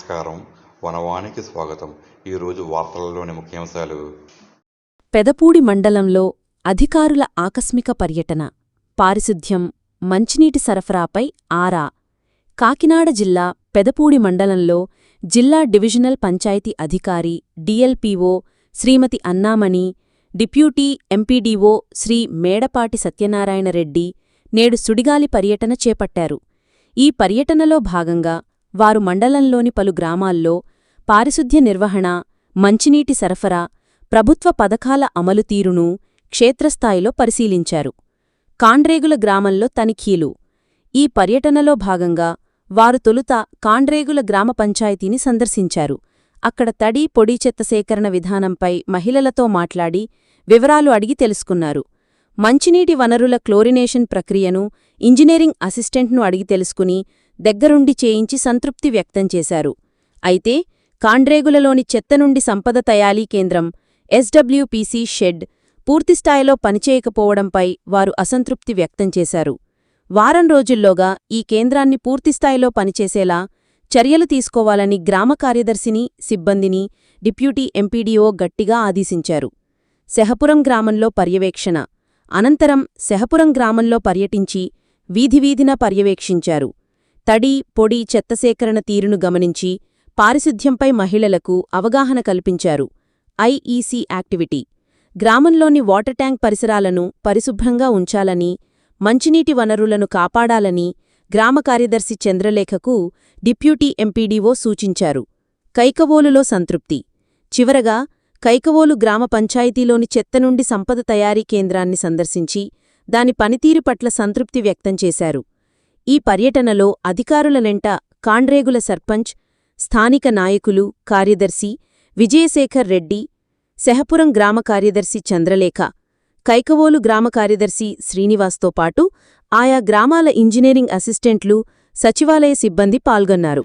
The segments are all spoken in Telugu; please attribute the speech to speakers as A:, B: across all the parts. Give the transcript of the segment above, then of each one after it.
A: నమస్కారం. వనవానికి స్వాగతం. ఈరోజు వార్తలలోని ముఖ్యాంశాలు.
B: పెదపూడి మండలంలో అధికారుల ఆకస్మిక పర్యటన. పారిశుధ్యం మంచినీటి సరఫరాపై ఆరా. కాకినాడ జిల్లా పెదపూడి మండలంలో జిల్లా డివిజనల్ పంచాయతీ అధికారి DLPO Shrimati Annamani deputy MPDO Shri Medapati Satyanarayana Reddy నేడు సుడిగాలి పర్యటన చేపట్టారు. ఈ పర్యటనలో భాగంగా వారు మండలంలోని పలు గ్రామాల్లో పారిశుధ్య నిర్వహణ మంచినీటి సరఫరా ప్రభుత్వ పథకాల అమలు తీరును క్షేత్రస్థాయిలో పరిశీలించారు. కాండ్రేగుల గ్రామంలో తనిఖీలు. ఈ పర్యటనలో భాగంగా వారు తొలుత కాండ్రేగుల గ్రామ పంచాయతీని సందర్శించారు. అక్కడ తడి పొడి చెత్త సేకరణ విధానంపై మహిళలతో మాట్లాడి వివరాలు అడిగి తెలుసుకున్నారు. మంచినీటి వనరుల క్లోరినేషన్ ప్రక్రియను ఇంజనీరింగ్ అసిస్టెంట్ను అడిగి తెలుసుకుని దగ్గరుండి చేయించి సంతృప్తి వ్యక్తం చేశారు. అయితే కాండ్రేగులలోని చెత్త నుండి సంపద తయారీ కేంద్రం ఎస్డబ్ల్యూపీసీ షెడ్ పూర్తిస్థాయిలో పనిచేయకపోవడంపై వారు అసంతృప్తి వ్యక్తం చేశారు. వారం రోజుల్లోగా ఈ కేంద్రాన్ని పూర్తిస్థాయిలో పనిచేసేలా చర్యలు తీసుకోవాలని గ్రామ కార్యదర్శిని సిబ్బందిని డిప్యూటీ ఎంపీడీఓ గట్టిగా ఆదేశించారు. శహపురం గ్రామంలో పర్యవేక్షణ. అనంతరం శహపురం గ్రామంలో పర్యటించి వీధివీధిన పర్యవేక్షించారు. తడి పొడి చెత్త సేకరణ తీరును గమనించి పారిశుధ్యంపై మహిళలకు అవగాహన కల్పించారు ఐఈసీ యాక్టివిటీ. గ్రామంలోని వాటర్ ట్యాంక్ పరిసరాలను పరిశుభ్రంగా ఉంచాలని మంచినీటి వనరులను కాపాడాలని గ్రామ కార్యదర్శి చంద్రలేఖకు డిప్యూటీ ఎంపీడీఓ సూచించారు. కైకవోలులో సంతృప్తి. చివరగా కైకవోలు గ్రామ పంచాయతీలోని చెత్త నుండి సంపద తయారీ కేంద్రాన్ని సందర్శించి దాని పనితీరు పట్ల సంతృప్తి వ్యక్తం చేశారు. ఈ పర్యటనలో అధికారులనెంట కాండ్రేగుల సర్పంచ్ స్థానిక నాయకులు కార్యదర్శి విజయశేఖర్ రెడ్డి శహపురం గ్రామ కార్యదర్శి చంద్రలేఖ కైకవోలు గ్రామ కార్యదర్శి శ్రీనివాస్తో పాటు ఆయా గ్రామాల ఇంజనీరింగ్ అసిస్టెంట్లు సచివాలయ సిబ్బంది పాల్గొన్నారు.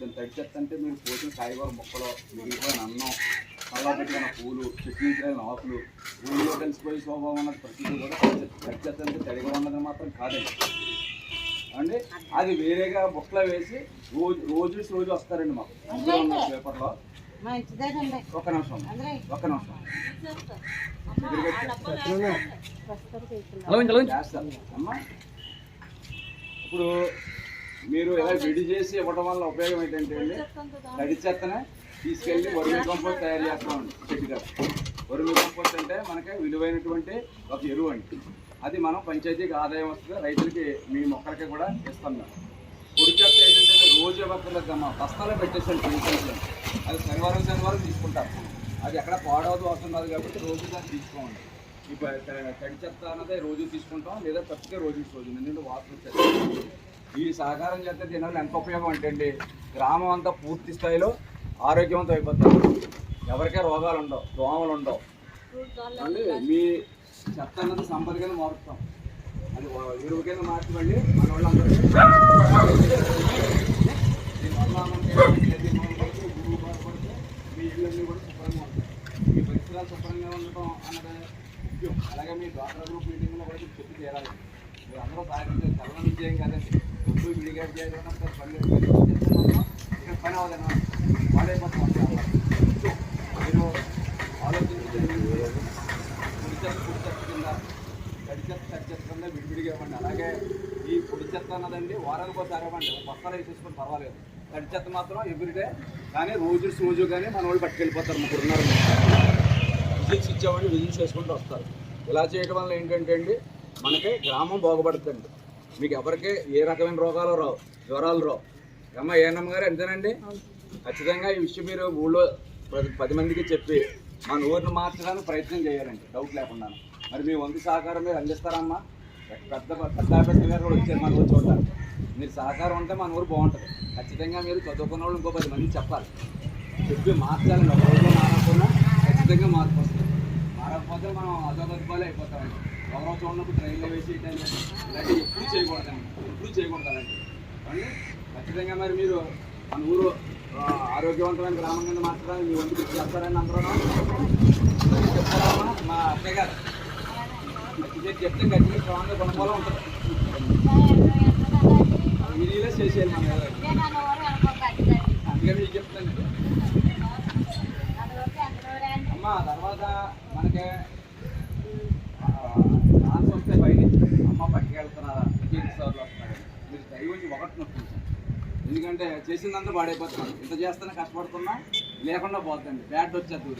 C: అండి అది వేరేగా బుట్టలో వేసి రోజు రోజు రోజు వస్తారండి మాకు. పేపర్లో. ఒక్క నిమిషం. ఒక్క నిమిషం. అమ్మా. ఇప్పుడు మీరు ఇలా విడి చేసి ఇవ్వడం వల్ల ఉపయోగం ఏంటంటే అండి తడి చెత్తనే తీసుకెళ్ళి వరిమి కంపోస్ట్ తయారు చేస్తామండి చెట్టు గారు వరిమి కంపోస్ట్ అంటే మనకి విలువైనటువంటి ఒక ఎరువు అండి. అది మనం పంచాయతీకి ఆదాయం వస్తుంది రైతులకి మీ మొక్కలకి కూడా ఇస్తాం మేము. పొడి చెత్త ఏంటంటే రోజు ఇవ్వక్కర్లేదు అమ్మా బస్తాలో పెట్టేసాను తీసుకెళ్ళి అది శనివారం శనివారం తీసుకుంటారు. అది ఎక్కడ పాడవదు అవసరం కాదు కాబట్టి రోజు దాన్ని తీసుకోండి త- తడి చెత్త అన్నది రోజు తీసుకుంటాం లేదా తప్పితే రోజు రోజు ఎందుకంటే వాసన వచ్చేది. ఈ సహకారం చేస్తే దీనివల్ల ఎంత ఉపయోగం అంటే అండి గ్రామం అంతా పూర్తి స్థాయిలో ఆరోగ్యవంతం అయిపోతారు. ఎవరికే రోగాలు ఉండవు దోమలు ఉండవు. మీ చెత్త అన్నది సంపద కింద మారుస్తాం. అది వా- ఎరువు కింద మార్చి మళ్ళీ మన వాళ్ళందరికీ దీనివల్ల గురువు బాధపడితే మీ ఇళ్ళన్నీ కూడా శుభ్రంగా ఉంటాయి. మీ పరిసరాలు శుభ్రంగా ఉండటం అన్నది ముఖ్యం. అలాగే మీ డ్వాక్రా గ్రూప్ మీటింగ్లో కూడా చెప్పి చేరాలి మీరు అందరూ సాధించారు విజయం కదండి. ముందు విడిగా చేయాలి పని ఇక్కడ పని అవ్వదన్నా ఆలోచించి పొడి చెత్త పొడి చెత్త కింద తడి చెత్త తడి విడివిడిగా ఇవ్వండి. అలాగే ఈ పొడి చెత్త అన్నదండి వారానికి ఒకసారి ఇవ్వండి బస్తాలు వేసేసుకొని పర్వాలేదు. తడి చెత్త మాత్రం ఎవ్రీడే కానీ రోజు రోజు కానీ మన వాళ్ళు పట్టుకెళ్ళిపోతారు ముగ్గురు ఉన్నారు. విజిల్స్ ఇచ్చేవాళ్ళు విజిల్స్ వేసుకుంటూ వస్తారు. ఇలా చేయడం వల్ల ఏంటంటే అండి మనకి గ్రామం బాగుపడుతుంది మీకు ఎవరికి ఏ రకమైన రోగాలు రావు జ్వరాలు రావు. అమ్మ ఏనమ్మ గారు అంతేనండి? ఖచ్చితంగా ఈ విషయం మీరు ఊళ్ళో పది పది మందికి చెప్పి మన ఊరిని మార్చడానికి ప్రయత్నం చేయాలండి. డౌట్ లేకుండా మరి మీ వంతు సహకారం మీరు అందిస్తారమ్మా? పెద్ద పెద్ద ఆఫీసర్ గారు కూడా వచ్చారు మన ఊరు చూడడానికి మీరు సహకారం ఉంటే మన ఊరు బాగుంటుంది. ఖచ్చితంగా మీరు చదువుకున్న వాళ్ళు ఇంకో పది మందికి చెప్పాలి. చెప్పి మార్చాలని ఒక రోజులో మారకుండా ఖచ్చితంగా మార్పు వస్తుంది. మారకపోతే మనం అదోగతిపాలే అయిపోతామండి ఎవరో చూడనప్పుడు ట్రైన్లో వేసి ఇలాంటివి ఎప్పుడు చేయకూడదండి ఎప్పుడు చేయకూడదండి అండి ఖచ్చితంగా మరి మీరు మన ఊరు ఆరోగ్యవంతమైన గ్రామం కింద మార్చడానికి మీ వంతు కృషి చేస్తారని అందరూ చెప్తారమ్మా మా అత్తయ్య గారు. గట్టిగా చెప్తే గట్టిగా స్ట్రాంగ్గా కొనుక్కోవాలో ఉంటుంది వీడియోలో చేసేయాలి మన
D: నేను
C: మీకు చెప్తాను ఇది. అమ్మ తర్వాత మనకి డాన్స్ వస్తే బయట అమ్మ పట్టుకు వెళ్తున్నారా సార్లు వస్తున్నారు మీరు దయ వచ్చి ఒకటి నొప్పించండి ఎందుకంటే చేసిందంతా పాడైపోతున్నాను ఇంత చేస్తున్నా కష్టపడుతున్నా లేకుండా పోతుంది బ్యాట్ వచ్చేది